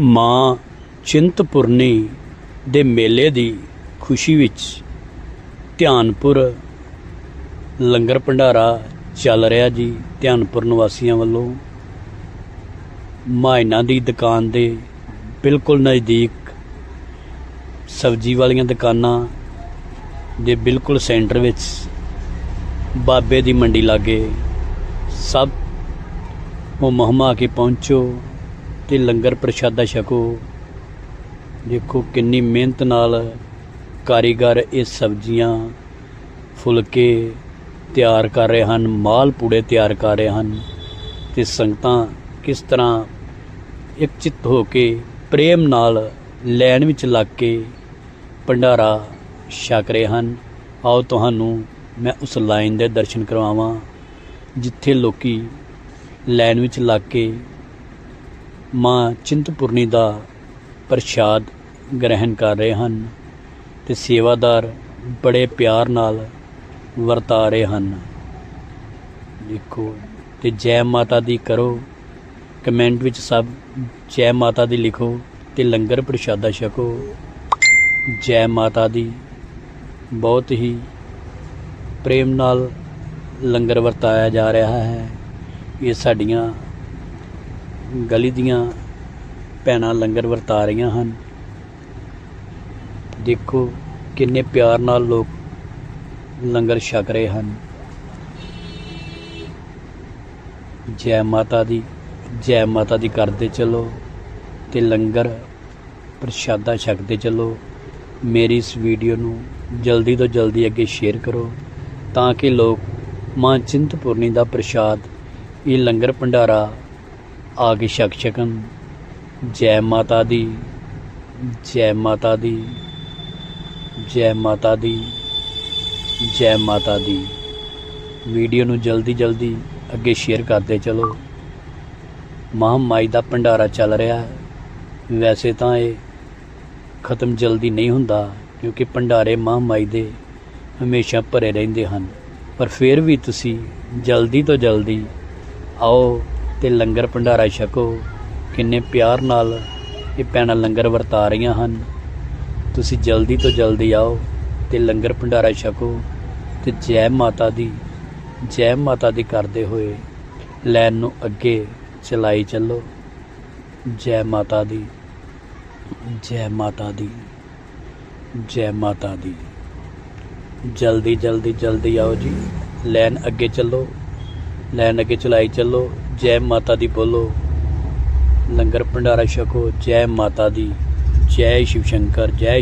ਮਾਂ ਚਿੰਤਪੁਰਨੀ ਦੇ ਮੇਲੇ ਦੀ ਖੁਸ਼ੀ ਵਿੱਚ ਧਿਆਨਪੁਰ ਲੰਗਰ ਭੰਡਾਰਾ ਚੱਲ ਰਿਹਾ ਜੀ, ਧਿਆਨਪੁਰ ਨਿਵਾਸੀਆਂ ਵੱਲੋਂ। ਮਾਇਨਾ ਦੀ ਦੁਕਾਨ ਦੇ ਬਿਲਕੁਲ ਨਜ਼ਦੀਕ ਸਬਜ਼ੀ ਵਾਲੀਆਂ ਦੁਕਾਨਾਂ ਦੇ ਬਿਲਕੁਲ ਸੈਂਟਰ ਵਿੱਚ ਬਾਬੇ ਦੀ ਮੰਡੀ ਲਾਗੇ ਸਭ ਉਹ ਮਹਮਾ ਕੇ ਪਹੁੰਚੋ। ਤੇ ਲੰਗਰ ਪ੍ਰਸ਼ਾਦਾ ਛਕੋ। ਦੇਖੋ ਕਿੰਨੀ ਮਿਹਨਤ ਨਾਲ ਕਾਰੀਗਰ ਇਹ ਸਬਜ਼ੀਆਂ, ਫੁਲਕੇ ਤਿਆਰ ਕਰ ਰਹੇ ਹਨ, ਮਾਲ ਪੂੜੇ ਤਿਆਰ ਕਰ ਰਹੇ ਹਨ ਤੇ ਸੰਗਤਾਂ ਕਿਸ ਤਰ੍ਹਾਂ ਇੱਕ ਚਿੱਤ ਹੋ ਕੇ ਪ੍ਰੇਮ ਨਾਲ ਲੈਣ ਵਿੱਚ ਲੱਗ ਕੇ ਭੰਡਾਰਾ ਛਕ ਰਹੇ ਹਨ। ਆਓ ਤੁਹਾਨੂੰ ਮੈਂ ਉਸ ਲਾਈਨ ਦੇ ਦਰਸ਼ਨ ਕਰਵਾਵਾਂ, ਜਿੱਥੇ ਲੋਕੀ ਲਾਈਨ ਵਿੱਚ ਲੱਗ ਕੇ ਮਾਂ ਚਿੰਤਪੁਰਨੀ ਦਾ ਪ੍ਰਸ਼ਾਦ ਗ੍ਰਹਿਣ ਕਰ ਰਹੇ ਹਨ ਤੇ ਸੇਵਾਦਾਰ ਬੜੇ ਪਿਆਰ ਨਾਲ ਵਰਤਾ ਰਹੇ ਹਨ। ਦੇਖੋ, ਤੇ ਜੈ ਮਾਤਾ ਦੀ ਕਰੋ, ਕਮੈਂਟ ਵਿੱਚ ਸਭ ਜੈ ਮਾਤਾ ਦੀ ਲਿਖੋ ਤੇ ਲੰਗਰ ਪ੍ਰਸ਼ਾਦਾ ਛਕੋ। ਜੈ ਮਾਤਾ ਦੀ ਬਹੁਤ ਹੀ ਪ੍ਰੇਮ ਨਾਲ ਲੰਗਰ ਵਰਤਾਇਆ ਜਾ ਰਿਹਾ ਹੈ। ਇਹ ਸਾਡੀਆਂ ਗਲੀ ਦੀਆਂ ਭੈਣਾਂ ਲੰਗਰ ਵਰਤਾ ਰਹੀਆਂ ਹਨ। ਦੇਖੋ ਕਿੰਨੇ ਪਿਆਰ ਨਾਲ ਲੋਕ ਲੰਗਰ ਛਕ ਰਹੇ ਹਨ। ਜੈ ਮਾਤਾ ਦੀ, ਜੈ ਮਾਤਾ ਦੀ ਕਰਦੇ ਚਲੋ ਤੇ ਲੰਗਰ ਪ੍ਰਸ਼ਾਦਾ ਛਕਦੇ ਚਲੋ। ਮੇਰੀ ਇਸ ਵੀਡੀਓ ਨੂੰ ਜਲਦੀ ਤੋਂ ਜਲਦੀ ਅੱਗੇ ਸ਼ੇਅਰ ਕਰੋ ਤਾਂ ਕਿ ਲੋਕ ਮਾਂ ਚਿੰਤਪੁਰਨੀ ਦਾ ਪ੍ਰਸ਼ਾਦ, ਇਹ ਲੰਗਰ ਭੰਡਾਰਾ ਆ ਕੇ ਛਕ ਸਕਣ ਜੈ ਮਾਤਾ ਦੀ, ਜੈ ਮਾਤਾ ਦੀ, ਜੈ ਮਾਤਾ ਦੀ, ਜੈ ਮਾਤਾ ਦੀ। ਵੀਡੀਓ ਨੂੰ ਜਲਦੀ ਜਲਦੀ ਅੱਗੇ ਸ਼ੇਅਰ ਕਰਦੇ ਚਲੋ। ਮਹਾਮਾਈ ਦਾ ਭੰਡਾਰਾ ਚੱਲ ਰਿਹਾ ਹੈ। ਵੈਸੇ ਤਾਂ ਇਹ ਖਤਮ ਜਲਦੀ ਨਹੀਂ ਹੁੰਦਾ, ਕਿਉਂਕਿ ਭੰਡਾਰੇ ਮਹਾਮਾਈ ਦੇ ਹਮੇਸ਼ਾ ਭਰੇ ਰਹਿੰਦੇ ਹਨ। ਪਰ ਫਿਰ ਵੀ ਤੁਸੀਂ ਜਲਦੀ ਤੋਂ ਜਲਦੀ ਆਓ ਤੇ ਲੰਗਰ ਭੰਡਾਰਾ ਛਕੋ। ਕਿੰਨੇ ਪਿਆਰ ਨਾਲ ਇਹ ਭੈਣਾਂ ਲੰਗਰ ਵਰਤਾ ਰਹੀਆਂ ਹਨ। ਤੁਸੀਂ ਜਲਦੀ ਤੋਂ ਜਲਦੀ ਆਓ ਤੇ ਲੰਗਰ ਭੰਡਾਰਾ ਛਕੋ ਤੇ ਜੈ ਮਾਤਾ ਦੀ, ਜੈ ਮਾਤਾ ਦੀ ਕਰਦੇ ਹੋਏ ਲੈਨ ਨੂੰ ਅੱਗੇ ਚਲਾਈ ਚੱਲੋ। ਜੈ ਮਾਤਾ ਦੀ, ਜੈ ਮਾਤਾ ਦੀ, ਜੈ ਮਾਤਾ ਦੀ। ਜਲਦੀ ਜਲਦੀ ਜਲਦੀ ਆਓ ਜੀ। ਲੈਨ ਅੱਗੇ ਚੱਲੋ। ਲੈਣ ਅੱਗੇ ਚਲਾਈ ਚੱਲੋ, ਜੈ ਮਾਤਾ ਦੀ ਬੋਲੋ। ਲੰਗਰ ਭੰਡਾਰਾ ਛਕੋ, ਜੈ ਮਾਤਾ ਦੀ, ਜੈ ਸ਼ਿਵ ਸ਼ੰਕਰ, ਜੈ